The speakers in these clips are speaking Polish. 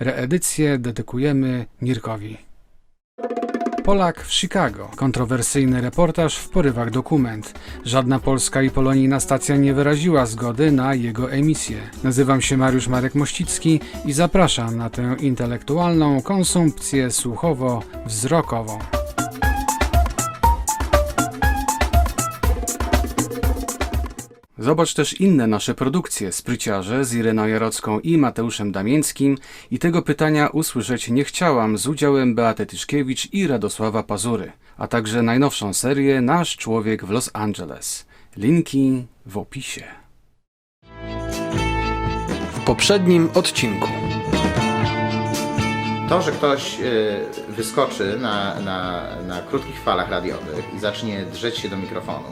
Reedycję dedykujemy Mirkowi. Polak w Chicago. Kontrowersyjny reportaż w porywach dokument. Żadna polska i polonijna stacja nie wyraziła zgody na jego emisję. Nazywam się Mariusz Marek Mościcki i zapraszam na tę intelektualną konsumpcję słuchowo-wzrokową. Zobacz też inne nasze produkcje, Spryciarze z Ireną Jarocką i Mateuszem Damięckim i tego pytania usłyszeć nie chciałam z udziałem Beaty Tyszkiewicz i Radosława Pazury, a także najnowszą serię Nasz Człowiek w Los Angeles. Linki w opisie. W poprzednim odcinku. To, że ktoś y, wyskoczy na, na, na krótkich falach radiowych i zacznie drzeć się do mikrofonu,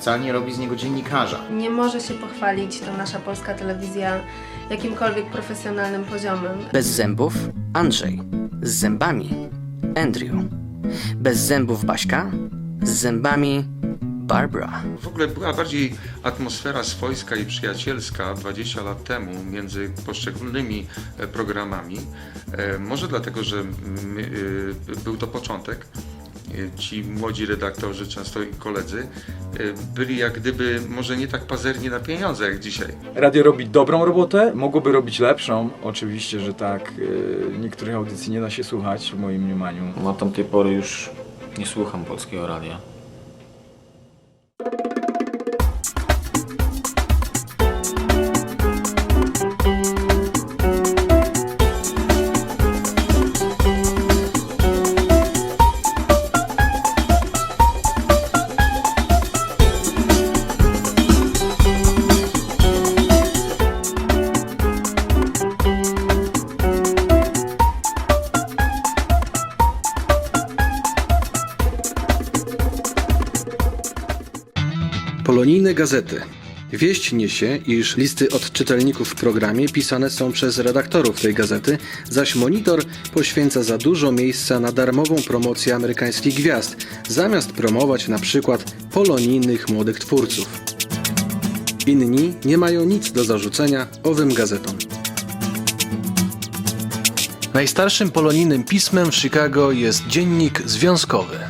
wcale nie robi z niego dziennikarza. Nie może się pochwalić ta nasza polska telewizja jakimkolwiek profesjonalnym poziomem. Bez zębów Andrzej. Z zębami Andrew. Bez zębów Baśka. Z zębami Barbara. W ogóle była bardziej atmosfera swojska i przyjacielska 20 lat temu między poszczególnymi e, programami. E, Może dlatego, że e, był to początek. E, Ci młodzi redaktorzy, często i koledzy, e, byli jak gdyby może nie tak pazerni na pieniądze jak dzisiaj. Radio robi dobrą robotę, mogłoby robić lepszą. Oczywiście, że tak. yy, Niektórych audycji nie da się słuchać, w moim mniemaniu. No, Od tamtej pory już nie słucham polskiego radia. Polonijne gazety. Wieść niesie, iż listy od czytelników w programie pisane są przez redaktorów tej gazety, zaś monitor poświęca za dużo miejsca na darmową promocję amerykańskich gwiazd, zamiast promować na przykład polonijnych młodych twórców. Inni nie mają nic do zarzucenia owym gazetom. Najstarszym polonijnym pismem w Chicago jest dziennik związkowy.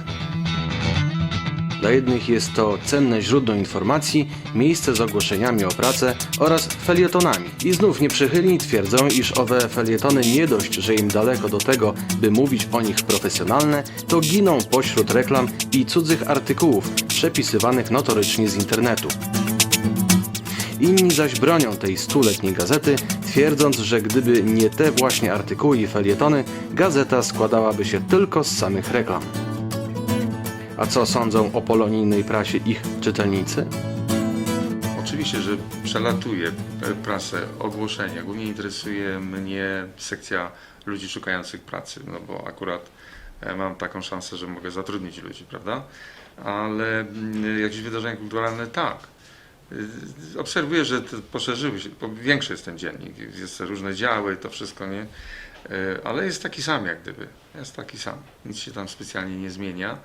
Dla jednych jest to cenne źródło informacji, miejsce z ogłoszeniami o pracę oraz felietonami. I znów nieprzychylni twierdzą, iż owe felietony nie dość, że im daleko do tego, by mówić o nich profesjonalne, to giną pośród reklam i cudzych artykułów przepisywanych notorycznie z internetu. Inni zaś bronią tej stuletniej gazety, twierdząc, że gdyby nie te właśnie artykuły i felietony, gazeta składałaby się tylko z samych reklam. A co sądzą o polonijnej prasie ich czytelnicy? Oczywiście, że przelatuje e, prasę, ogłoszenia. Głównie interesuje mnie sekcja ludzi szukających pracy, no bo akurat e, mam taką szansę, że mogę zatrudnić ludzi, prawda? Ale mm, jakieś wydarzenia kulturalne tak. Y, Obserwuję, że poszerzyły się, bo większy jest ten dziennik, jest różne działy, to wszystko, nie? Y, Ale jest taki sam jak gdyby, jest taki sam. Nic się tam specjalnie nie zmienia.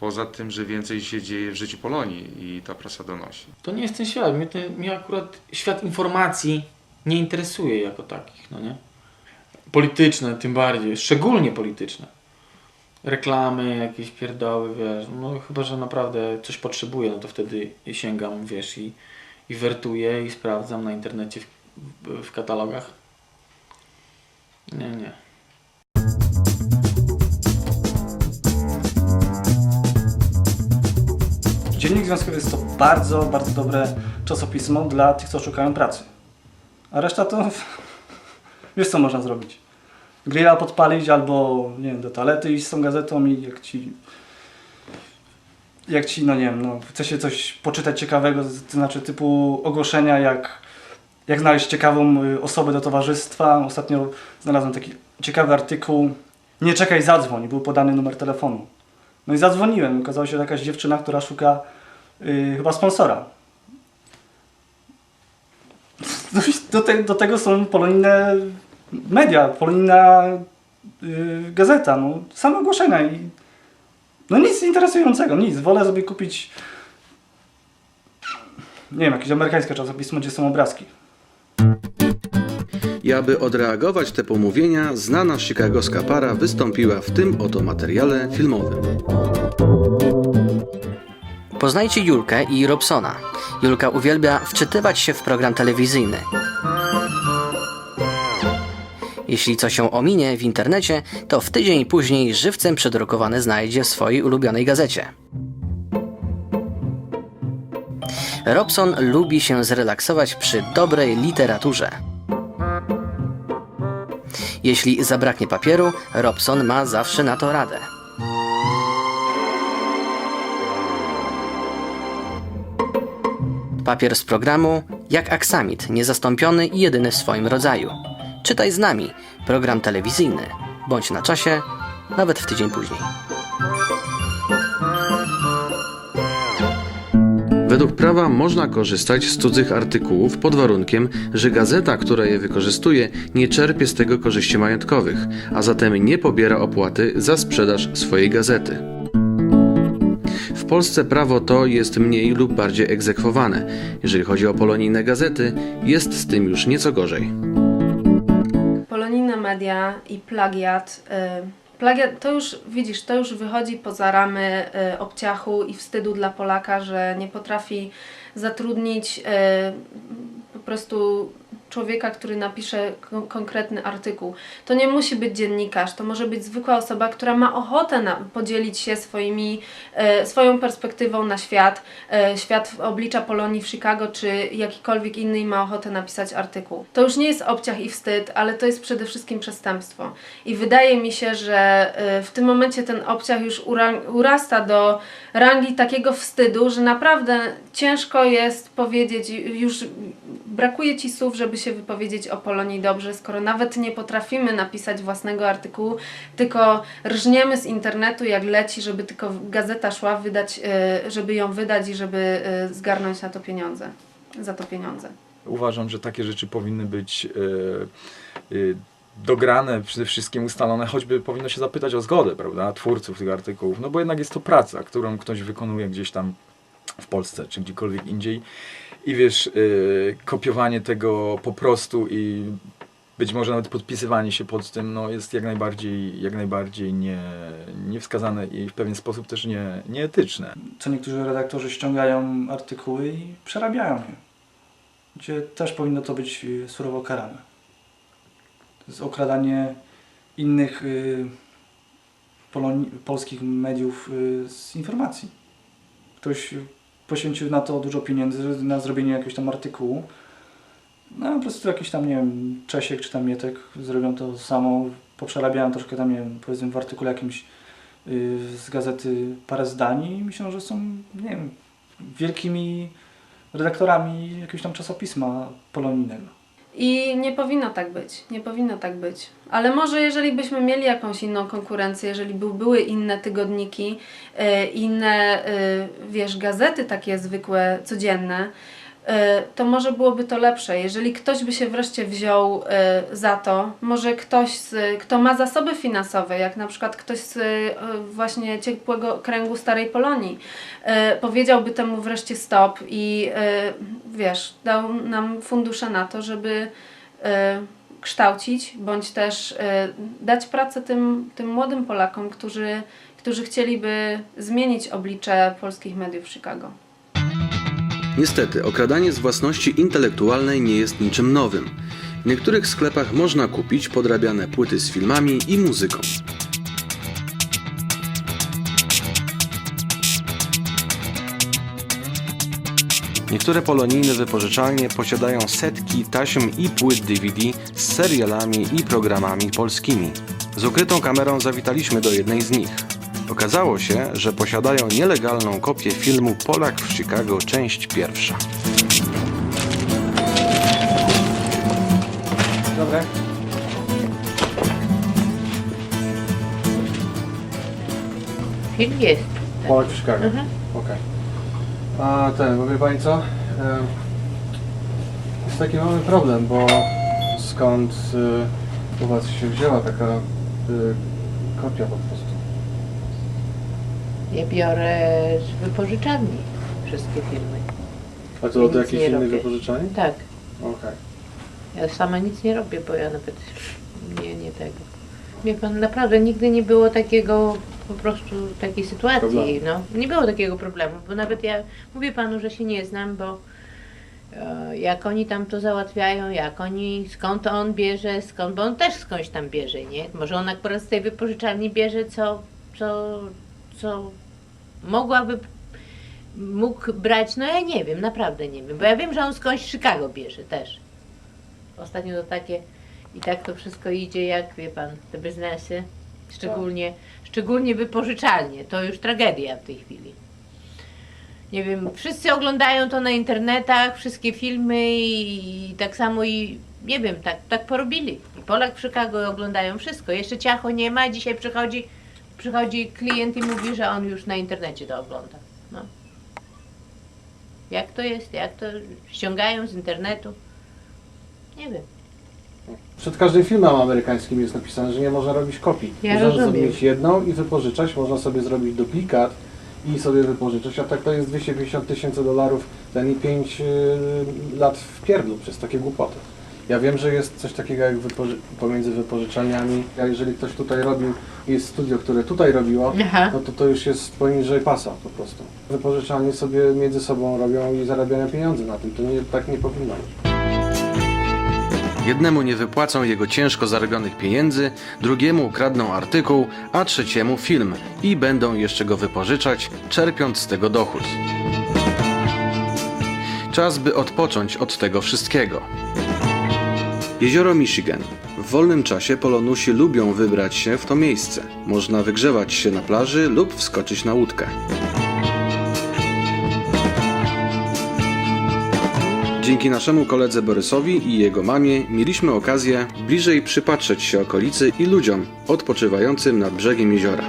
Poza tym, że więcej się dzieje w życiu Polonii i ta prasa donosi. To nie jest ten świat. Mnie, mnie akurat świat informacji nie interesuje jako takich, no nie? Polityczne tym bardziej, szczególnie polityczne. Reklamy, jakieś pierdoły, wiesz, no chyba, że naprawdę coś potrzebuję, no to wtedy sięgam, wiesz, i, i wertuję i sprawdzam na internecie w, w, w katalogach. Nie, nie. Dziennik Związkowy jest to bardzo, bardzo dobre czasopismo dla tych, co szukają pracy. A reszta to wiesz co można zrobić. Grilla podpalić albo nie wiem, do toalety iść z tą gazetą i jak ci jak ci, no nie wiem, no, chce się coś poczytać ciekawego, to znaczy typu ogłoszenia jak jak znaleźć ciekawą y, osobę do towarzystwa. Ostatnio znalazłem taki ciekawy artykuł. Nie czekaj, zadzwoń. Był podany numer telefonu. No i zadzwoniłem. Okazało się, że jakaś dziewczyna, która szuka y, chyba sponsora. Do, te, do tego są polonijne media, polonijna y, gazeta. No, same ogłoszenia i no nic interesującego, nic. Wolę sobie kupić nie wiem, jakieś amerykańskie czasopismo, gdzie są obrazki. I aby odreagować te pomówienia, znana chicagowska para wystąpiła w tym oto materiale filmowym. Poznajcie Julkę i Robsona. Julka uwielbia wczytywać się w program telewizyjny. Jeśli coś się ominie w internecie, to w tydzień później żywcem przedrukowane znajdzie w swojej ulubionej gazecie. Robson lubi się zrelaksować przy dobrej literaturze. Jeśli zabraknie papieru, Robson ma zawsze na to radę. Papier z programu jak aksamit, niezastąpiony i jedyny w swoim rodzaju. Czytaj z nami program telewizyjny, bądź na czasie, nawet w tydzień później. Według prawa można korzystać z cudzych artykułów pod warunkiem, że gazeta, która je wykorzystuje, nie czerpie z tego korzyści majątkowych, a zatem nie pobiera opłaty za sprzedaż swojej gazety. W Polsce prawo to jest mniej lub bardziej egzekwowane. Jeżeli chodzi o polonijne gazety, jest z tym już nieco gorzej. Polonijne media i plagiat. y, Plagiat to już, widzisz, to już wychodzi poza ramy y, obciachu i wstydu dla Polaka, że nie potrafi zatrudnić y, po prostu człowieka, który napisze kon- konkretny artykuł. To nie musi być dziennikarz, to może być zwykła osoba, która ma ochotę na, podzielić się swoimi, e, swoją perspektywą na świat, e, świat oblicza Polonii w Chicago, czy jakikolwiek inny i ma ochotę napisać artykuł. To już nie jest obciach i wstyd, ale to jest przede wszystkim przestępstwo. I wydaje mi się, że e, w tym momencie ten obciach już ura- urasta do rangi takiego wstydu, że naprawdę ciężko jest powiedzieć, już brakuje ci słów, żeby się wypowiedzieć o Polonii dobrze, skoro nawet nie potrafimy napisać własnego artykułu, tylko rżniemy z internetu jak leci, żeby tylko gazeta szła wydać, e, żeby ją wydać i żeby e, zgarnąć na to pieniądze, za to pieniądze. Uważam, że takie rzeczy powinny być e, dograne, przede wszystkim ustalone, choćby powinno się zapytać o zgodę, prawda, twórców tych artykułów, no bo jednak jest to praca, którą ktoś wykonuje gdzieś tam w Polsce, czy gdziekolwiek indziej i wiesz, e, kopiowanie tego po prostu i być może nawet podpisywanie się pod tym, no jest jak najbardziej, jak najbardziej nie, niewskazane i w pewien sposób też nie, nieetyczne. Co niektórzy redaktorzy ściągają artykuły i przerabiają je. Gdzie też powinno to być y, surowo karane. To jest okradanie innych y, polskich mediów y, z informacji. Ktoś poświęcił na to dużo pieniędzy, na zrobienie jakiegoś tam artykułu. No po prostu jakiś tam, nie wiem, Czesiek czy tam Mietek zrobią to samo, poprzerabiają troszkę tam, nie wiem, powiedzmy w artykule jakimś y, z gazety parę zdań i myślę, że są, nie wiem, wielkimi redaktorami jakiegoś tam czasopisma polonijnego. I nie powinno tak być, nie powinno tak być. Ale może jeżeli byśmy mieli jakąś inną konkurencję, jeżeli by, były inne tygodniki, e, inne, e, wiesz, gazety takie zwykłe, codzienne, to może byłoby to lepsze. Jeżeli ktoś by się wreszcie wziął e, za to, może ktoś, z, kto ma zasoby finansowe, jak na przykład ktoś z e, właśnie ciepłego kręgu Starej Polonii, e, powiedziałby temu wreszcie stop i e, wiesz, dał nam fundusze na to, żeby e, kształcić, bądź też e, dać pracę tym, tym młodym Polakom, którzy, którzy chcieliby zmienić oblicze polskich mediów w Chicago. Niestety, okradanie z własności intelektualnej nie jest niczym nowym. W niektórych sklepach można kupić podrabiane płyty z filmami i muzyką. Niektóre polonijne wypożyczalnie posiadają setki taśm i płyt DVD z serialami i programami polskimi. Z ukrytą kamerą zawitaliśmy do jednej z nich. Okazało się, że posiadają nielegalną kopię filmu Polak w Chicago, część pierwsza. Dobre. Film jest. Polak w Chicago. Okej. A ten, bo wie Pani co? E, Jest taki mały problem, bo skąd y, u Was się wzięła taka y, kopia po prostu? Ja biorę z wypożyczalni wszystkie filmy. A to od innych robię. wypożyczalni? Tak. Okej. Ja sama nic nie robię, bo ja nawet nie, nie tego. Wie pan, naprawdę nigdy nie było takiego po prostu takiej sytuacji, no. Nie było takiego problemu, bo nawet ja mówię panu, że się nie znam, bo e, jak oni tam to załatwiają, jak oni, skąd on bierze, skąd, bo on też skądś tam bierze, nie? Może on akurat z tej wypożyczalni bierze, co, co, co mogłaby, mógł brać, no ja nie wiem, naprawdę nie wiem, bo ja wiem, że on skądś Chicago bierze też. Ostatnio to takie, i tak to wszystko idzie, jak wie pan, te biznesy, szczególnie, szczególnie wypożyczalnie, to już tragedia w tej chwili. Nie wiem, wszyscy oglądają to na internetach, wszystkie filmy i, i tak samo i nie wiem, tak, tak porobili. I Polak w Chicago oglądają wszystko. Jeszcze ciacho nie ma, dzisiaj przychodzi, przychodzi klient i mówi, że on już na internecie to ogląda. No. Jak to jest? Jak to ściągają z internetu? Nie wiem. Przed każdym filmem amerykańskim jest napisane, że nie można robić kopii. Ja można rozumiem. sobie mieć jedną i wypożyczać, można sobie zrobić duplikat i sobie wypożyczyć, a tak to jest 250 tysięcy dolarów ten i 5 lat w pierdlu przez takie głupoty. Ja wiem, że jest coś takiego jak wypoży pomiędzy wypożyczalniami, a jeżeli ktoś tutaj robił, jest studio, które tutaj robiło, Aha. no to to już jest poniżej pasa po prostu. Wypożyczalnie sobie między sobą robią i zarabiają pieniądze na tym, to nie, tak nie powinno być. Jednemu nie wypłacą jego ciężko zarobionych pieniędzy, drugiemu ukradną artykuł, a trzeciemu film i będą jeszcze go wypożyczać, czerpiąc z tego dochód. Czas, by odpocząć od tego wszystkiego. Jezioro Michigan. W wolnym czasie polonusi lubią wybrać się w to miejsce. Można wygrzewać się na plaży lub wskoczyć na łódkę. Dzięki naszemu koledze Borysowi i jego mamie mieliśmy okazję bliżej przypatrzeć się okolicy i ludziom odpoczywającym nad brzegiem jeziora.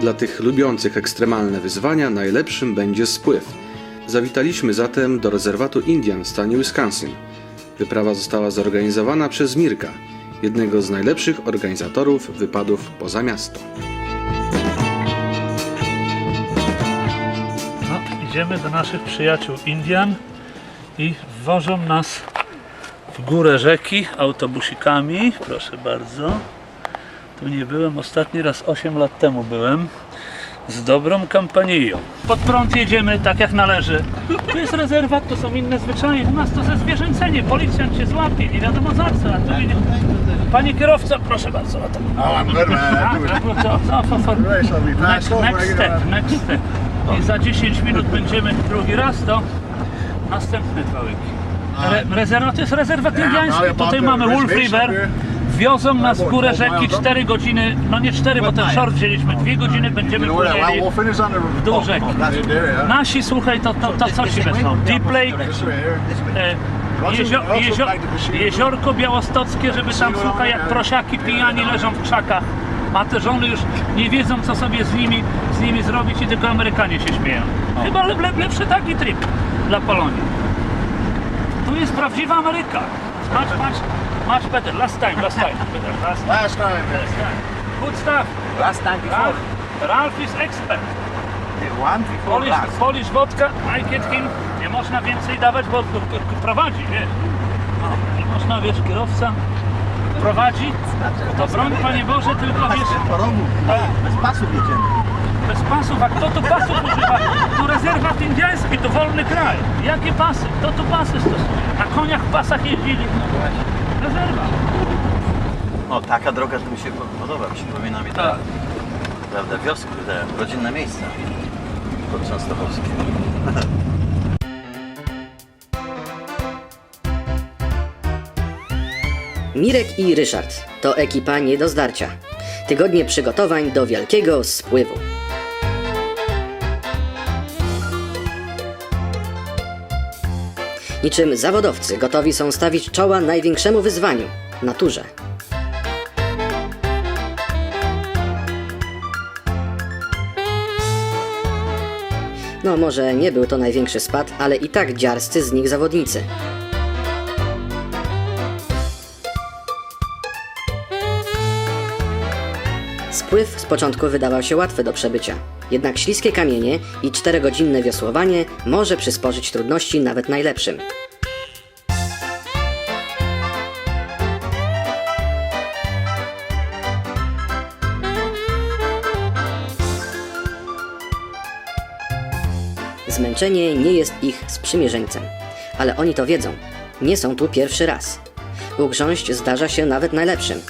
Dla tych lubiących ekstremalne wyzwania najlepszym będzie spływ. Zawitaliśmy zatem do rezerwatu Indian w stanie Wisconsin. Wyprawa została zorganizowana przez Mirka, jednego z najlepszych organizatorów wypadów poza miasto. No, idziemy do naszych przyjaciół Indian i wożą nas w górę rzeki autobusikami. Proszę bardzo. Tu nie byłem, ostatni raz 8 lat temu byłem. Z dobrą kampanią. Pod prąd jedziemy tak jak należy. Tu jest rezerwat, to są inne zwyczaje. U nas to ze zwierzęcenie. Policjant cię złapie, nie wiadomo za co. A tu nie... Panie kierowca, proszę bardzo. A to... Oh, I'm good. A, co? Next, next step, next step. I za 10 minut będziemy drugi raz, to następne dwa łyki. Re, rezerwat to jest rezerwat indiański. Tutaj mamy Wolf River. Wiozą nas w górę rzeki 4 godziny, no nie 4, bo ten short wzięliśmy, 2 godziny będziemy płynęli w dół rzeki. Nasi, słuchaj, to, to, to co ci wezmą? Deep Lake, e, jezio, jezio, jeziorko białostockie, żeby tam, słuchaj, jak prosiaki pijani leżą w krzakach. A te żony już nie wiedzą, co sobie z nimi, z nimi zrobić i tylko Amerykanie się śmieją. Chyba le, le, lepszy taki trip dla Polonii. Tu jest prawdziwa Ameryka. Much, much, much better. Last time, last time. Better. Last time. Last time. Last time. Good stuff. Last time before. Ralph, Ralph is expert. The one before Polish, last. Polish vodka, I get him. Nie można więcej dawać, bo prowadzi, wiesz. No, nie można, wiesz, kierowca prowadzi. To broń, Panie Boże, tylko wiesz, Porobu. Bez pasów jedziemy. bez pasów. A kto tu pasów używa? Tu rezerwat indyjski, to wolny kraj. Jakie pasy? Kto tu pasy stosuje? Na koniach w pasach jeździli. Rezerwa. O, taka droga, że mi się po- podoba, przypomina mi Tak. te, prawda, wioski, te rodzinne miejsca podczęstochowskie. Mirek i Ryszard to ekipa nie do zdarcia. Tygodnie przygotowań do wielkiego spływu. Niczym zawodowcy gotowi są stawić czoła największemu wyzwaniu naturze. No, może nie był to największy spad, ale i tak dziarscy z nich zawodnicy. Spływ z początku wydawał się łatwy do przebycia. Jednak śliskie kamienie i czterogodzinne wiosłowanie może przysporzyć trudności nawet najlepszym. Zmęczenie nie jest ich sprzymierzeńcem, ale oni to wiedzą. Nie są tu pierwszy raz. Ugrząść zdarza się nawet najlepszym.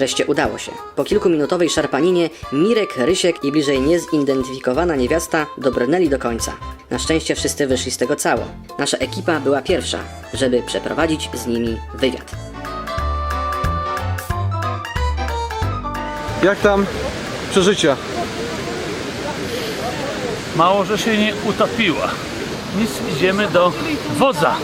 Wreszcie udało się. Po kilkuminutowej szarpaninie Mirek, Rysiek i bliżej niezidentyfikowana niewiasta dobrnęli do końca. Na szczęście wszyscy wyszli z tego cało. Nasza ekipa była pierwsza, żeby przeprowadzić z nimi wywiad. Jak tam przeżycia? Mało, że się nie utopiła. Nic, idziemy do wodza.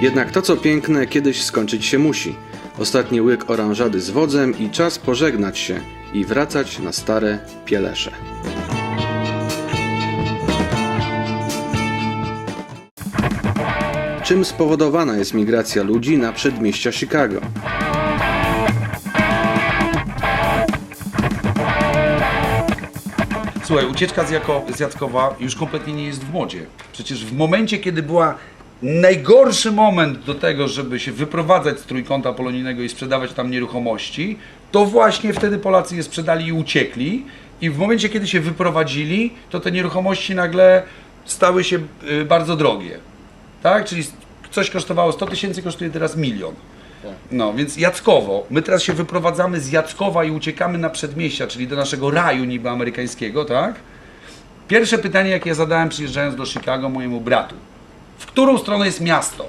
Jednak to co piękne kiedyś skończyć się musi. Ostatni łyk oranżady z wodzem i czas pożegnać się i wracać na stare pielesze. Czym spowodowana jest migracja ludzi na przedmieścia Chicago? Słuchaj, ucieczka z, jako, Jackowa już kompletnie nie jest w modzie. Przecież w momencie, kiedy była najgorszy moment do tego, żeby się wyprowadzać z trójkąta polonijnego i sprzedawać tam nieruchomości, to właśnie wtedy Polacy je sprzedali i uciekli. I w momencie, kiedy się wyprowadzili, to te nieruchomości nagle stały się y, bardzo drogie. Tak? Czyli coś kosztowało 100 tysięcy, kosztuje teraz milion. No, więc Jackowo. My teraz się wyprowadzamy z Jackowa i uciekamy na przedmieścia, czyli do naszego raju niby amerykańskiego, tak? Pierwsze pytanie, jakie ja zadałem przyjeżdżając do Chicago mojemu bratu. W którą stronę jest miasto?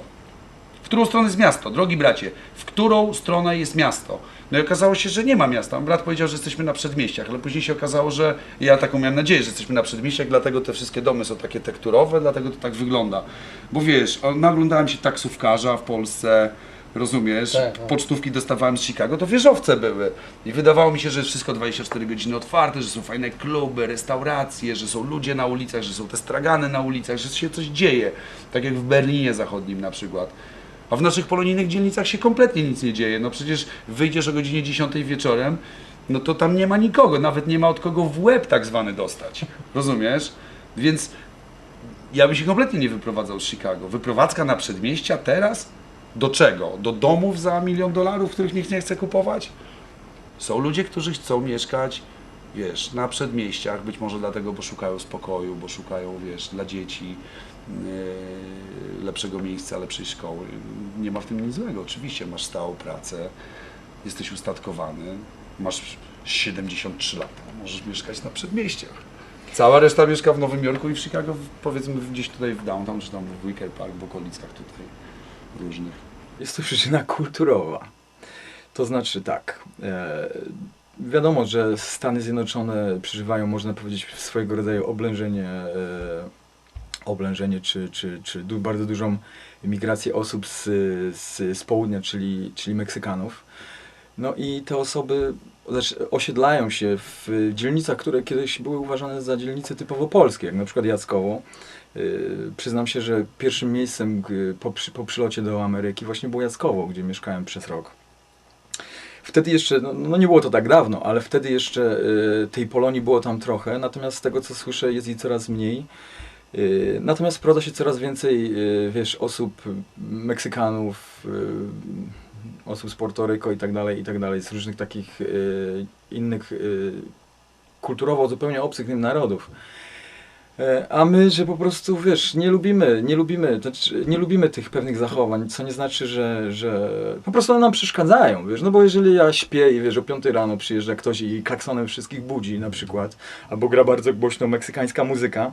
W którą stronę jest miasto? Drogi bracie, w którą stronę jest miasto? No i okazało się, że nie ma miasta. Brat powiedział, że jesteśmy na przedmieściach, ale później się okazało, że ja taką miałem nadzieję, że jesteśmy na przedmieściach, dlatego te wszystkie domy są takie tekturowe, dlatego to tak wygląda. Bo wiesz, naglądałem się taksówkarza w Polsce, rozumiesz? Tak, tak. Pocztówki dostawałem z Chicago, to wieżowce były. I wydawało mi się, że wszystko 24 godziny otwarte, że są fajne kluby, restauracje, że są ludzie na ulicach, że są te stragany na ulicach, że się coś dzieje. Tak jak w Berlinie Zachodnim na przykład. A w naszych polonijnych dzielnicach się kompletnie nic nie dzieje. No przecież wyjdziesz o godzinie 10 wieczorem, no to tam nie ma nikogo, nawet nie ma od kogo w łeb tak zwany dostać. Rozumiesz? Więc ja bym się kompletnie nie wyprowadzał z Chicago. Wyprowadzka na przedmieścia teraz? Do czego? Do domów za milion dolarów, których nikt nie chce kupować? Są ludzie, którzy chcą mieszkać, wiesz, na przedmieściach, być może dlatego, bo szukają spokoju, bo szukają, wiesz, dla dzieci yy, lepszego miejsca, lepszej szkoły. Nie ma w tym nic złego. Oczywiście masz stałą pracę, jesteś ustatkowany, masz 73 lata, możesz mieszkać na przedmieściach. Cała reszta mieszka w Nowym Jorku i w Chicago, powiedzmy gdzieś tutaj w downtown, czy tam w Wicker Park, w okolicach tutaj różnych. Jest to przyczyna kulturowa. To znaczy tak. E, wiadomo, że Stany Zjednoczone przeżywają, można powiedzieć, swojego rodzaju oblężenie, e, oblężenie czy, czy, czy du, bardzo dużą migrację osób z, z, z południa, czyli, czyli Meksykanów. No i te osoby znaczy, osiedlają się w dzielnicach, które kiedyś były uważane za dzielnice typowo polskie, jak na przykład Jackowo. Yy, przyznam się, że pierwszym miejscem g- po, po przylocie do Ameryki właśnie było Jackowo, gdzie mieszkałem przez rok. Wtedy jeszcze, no, no nie było to tak dawno, ale wtedy jeszcze yy, tej Polonii było tam trochę, natomiast z tego co słyszę jest jej coraz mniej. Yy, Natomiast wprowadza się coraz więcej, yy, wiesz, osób, Meksykanów, yy, osób z Puerto Rico i tak dalej, i tak dalej, z różnych takich yy, innych yy, kulturowo zupełnie obcych im narodów. E, A my, że po prostu, wiesz, nie lubimy, nie lubimy, znaczy, nie lubimy tych pewnych zachowań, co nie znaczy, że, że po prostu one nam przeszkadzają, wiesz, no bo jeżeli ja śpię i wiesz, o 5 rano przyjeżdża ktoś i klaksonem wszystkich budzi na przykład, albo gra bardzo głośno meksykańska muzyka,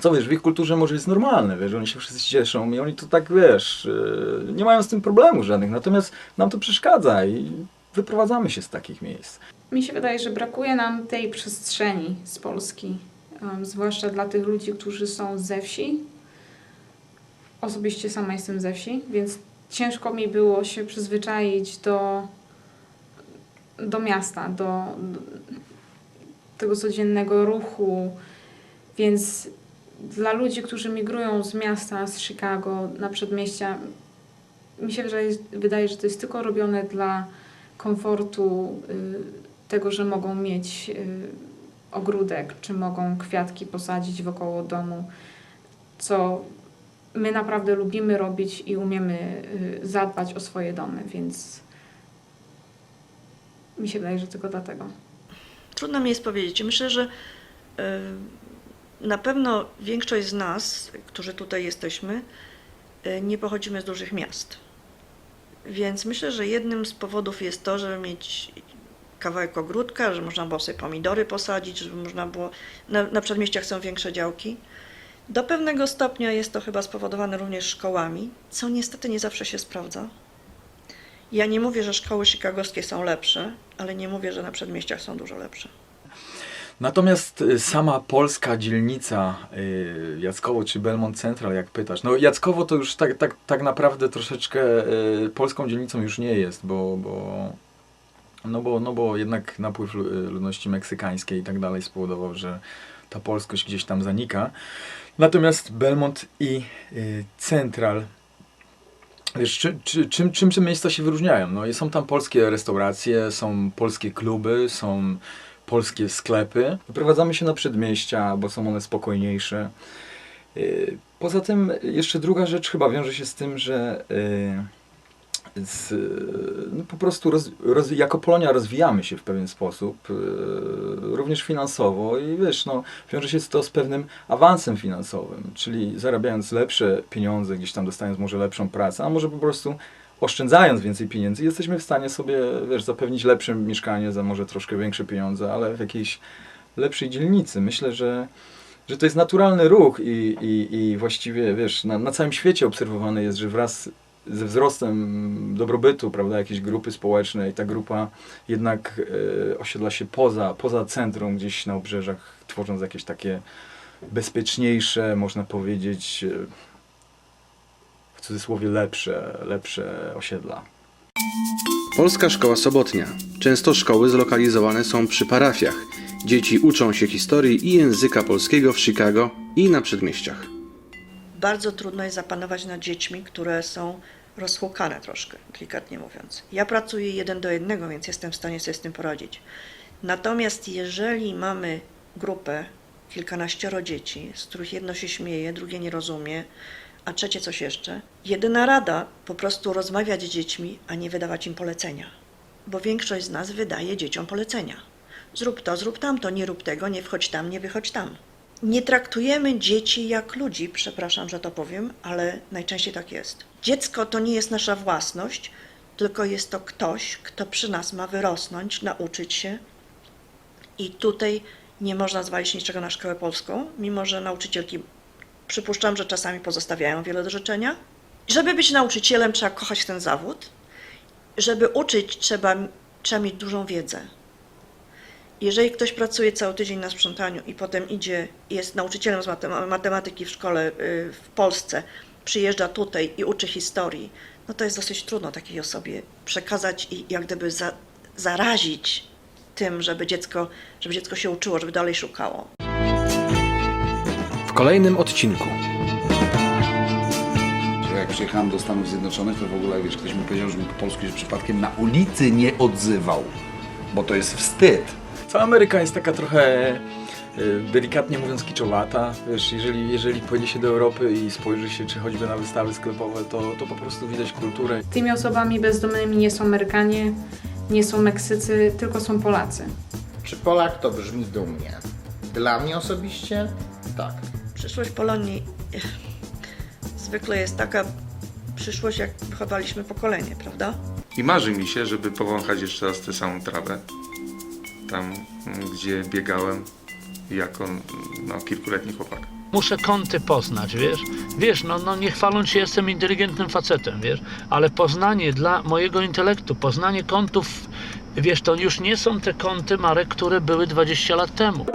co wiesz, w ich kulturze może jest normalne, wiesz, oni się wszyscy cieszą i oni to tak, wiesz, yy, nie mają z tym problemu żadnych, natomiast nam to przeszkadza i wyprowadzamy się z takich miejsc. Mi się wydaje, że brakuje nam tej przestrzeni z Polski, em, zwłaszcza dla tych ludzi, którzy są ze wsi. Osobiście sama jestem ze wsi, więc ciężko mi było się przyzwyczaić do, do miasta, do, do tego codziennego ruchu, więc dla ludzi, którzy migrują z miasta, z Chicago na przedmieścia, mi się wydaje, że to jest tylko robione dla komfortu y, tego, że mogą mieć y, ogródek, czy mogą kwiatki posadzić wokoło domu, co my naprawdę lubimy robić i umiemy y, zadbać o swoje domy, więc mi się wydaje, że tylko dlatego. Trudno mi jest powiedzieć. Myślę, że na pewno większość z nas, którzy tutaj jesteśmy, y, nie pochodzimy z dużych miast. Więc myślę, że jednym z powodów jest to, żeby mieć kawałek ogródka, że można było sobie pomidory posadzić, żeby można było. Na, na przedmieściach są większe działki. Do pewnego stopnia jest to chyba spowodowane również szkołami, co niestety nie zawsze się sprawdza. Ja nie mówię, że szkoły chicagowskie są lepsze, ale nie mówię, że na przedmieściach są dużo lepsze. Natomiast y, sama polska dzielnica y, Jackowo czy Belmont Central, jak pytasz, no Jackowo to już tak, tak, tak naprawdę troszeczkę y, polską dzielnicą już nie jest, bo, bo, no bo, no bo jednak napływ lu- ludności meksykańskiej i tak dalej spowodował, że ta polskość gdzieś tam zanika. Natomiast Belmont i Central Wiesz, czy, czy, czym, czym te miejsca się wyróżniają? No są tam polskie restauracje, są polskie kluby, są polskie sklepy. Wyprowadzamy się na przedmieścia, bo są one spokojniejsze. Yy, Poza tym jeszcze druga rzecz chyba wiąże się z tym, że yy, z, no po prostu roz, roz, jako Polonia rozwijamy się w pewien sposób, yy, również finansowo i wiesz, no, wiąże się to z pewnym awansem finansowym, czyli zarabiając lepsze pieniądze, gdzieś tam dostając może lepszą pracę, a może po prostu oszczędzając więcej pieniędzy, jesteśmy w stanie sobie, wiesz, zapewnić lepsze mieszkanie za może troszkę większe pieniądze, ale w jakiejś lepszej dzielnicy. Myślę, że, że to jest naturalny ruch i, i, i właściwie, wiesz, na, na całym świecie obserwowane jest, że wraz ze wzrostem dobrobytu, prawda, jakiejś grupy społecznej, ta grupa jednak e, osiedla się poza, poza centrum, gdzieś na obrzeżach, tworząc jakieś takie bezpieczniejsze, można powiedzieć, e, w cudzysłowie lepsze, lepsze osiedla. Polska Szkoła Sobotnia. Często szkoły zlokalizowane są przy parafiach. Dzieci uczą się historii i języka polskiego w Chicago i na przedmieściach. Bardzo trudno jest zapanować nad dziećmi, które są rozhukane troszkę, delikatnie mówiąc. Ja pracuję jeden do jednego, więc jestem w stanie sobie z tym poradzić. Natomiast jeżeli mamy grupę, kilkanaścioro dzieci, z których jedno się śmieje, drugie nie rozumie, a trzecie coś jeszcze, jedyna rada po prostu rozmawiać z dziećmi, a nie wydawać im polecenia. Bo większość z nas wydaje dzieciom polecenia. Zrób to, zrób tamto, nie rób tego, nie wchodź tam, nie wychodź tam. Nie traktujemy dzieci jak ludzi, przepraszam, że to powiem, ale najczęściej tak jest. Dziecko to nie jest nasza własność, tylko jest to ktoś, kto przy nas ma wyrosnąć, nauczyć się. I tutaj nie można zwalić niczego na szkołę polską, mimo że nauczycielki przypuszczam, że czasami pozostawiają wiele do życzenia. Żeby być nauczycielem, trzeba kochać ten zawód. Żeby uczyć, trzeba, trzeba mieć dużą wiedzę. Jeżeli ktoś pracuje cały tydzień na sprzątaniu i potem idzie, jest nauczycielem z matem- matematyki w szkole y, w Polsce, przyjeżdża tutaj i uczy historii, no to jest dosyć trudno takiej osobie przekazać i jak gdyby za, zarazić tym, żeby dziecko, żeby dziecko się uczyło, żeby dalej szukało. W kolejnym odcinku. Jak przyjechałem do Stanów Zjednoczonych, to w ogóle, wiesz, ktoś mi powiedział, że mi po polsku się przypadkiem na ulicy nie odzywał, bo to jest wstyd. Cała Ameryka jest taka trochę, y, delikatnie mówiąc, kiczowata. Wiesz, jeżeli, jeżeli pojedzie się do Europy i spojrzy się, czy choćby na wystawy sklepowe, to, to po prostu widać kulturę. Tymi osobami bezdomnymi nie są Amerykanie, nie są Meksycy, tylko są Polacy. Czy Polak to brzmi dumnie? Dla mnie osobiście tak. Przyszłość Polonii zwykle jest taka przyszłość, jak wychowaliśmy pokolenie, prawda? I marzy mi się, żeby powąchać jeszcze raz tę samą trawę. Tam, mm, gdzie biegałem jako no, kilkuletni chłopak. Muszę kąty poznać, wiesz? Wiesz, no, no nie chwaląc się, jestem inteligentnym facetem, wiesz? Ale poznanie dla mojego intelektu, poznanie kątów, wiesz, to już nie są te kąty, Marek, które były 20 lat temu.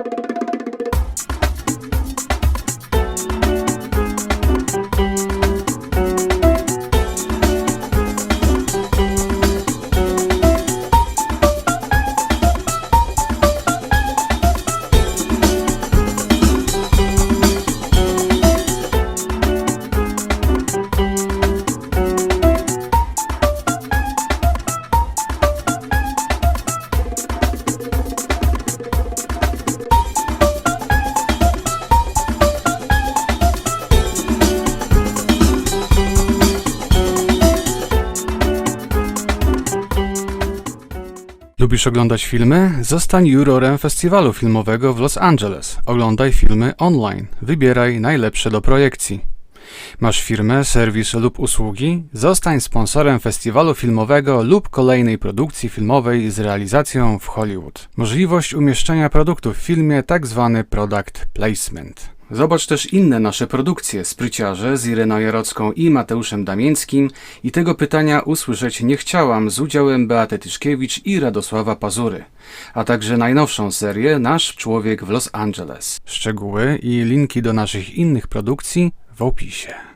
Lubisz oglądać filmy? Zostań jurorem festiwalu filmowego w Los Angeles. Oglądaj filmy online. Wybieraj najlepsze do projekcji. Masz firmę, serwis lub usługi? Zostań sponsorem festiwalu filmowego lub kolejnej produkcji filmowej z realizacją w Hollywood. Możliwość umieszczenia produktu w filmie, tak zwany product placement. Zobacz też inne nasze produkcje, Spryciarze z Ireną Jarocką i Mateuszem Damińskim i tego pytania usłyszeć nie chciałam z udziałem Beaty Tyszkiewicz i Radosława Pazury, a także najnowszą serię Nasz Człowiek w Los Angeles. Szczegóły i linki do naszych innych produkcji w opisie.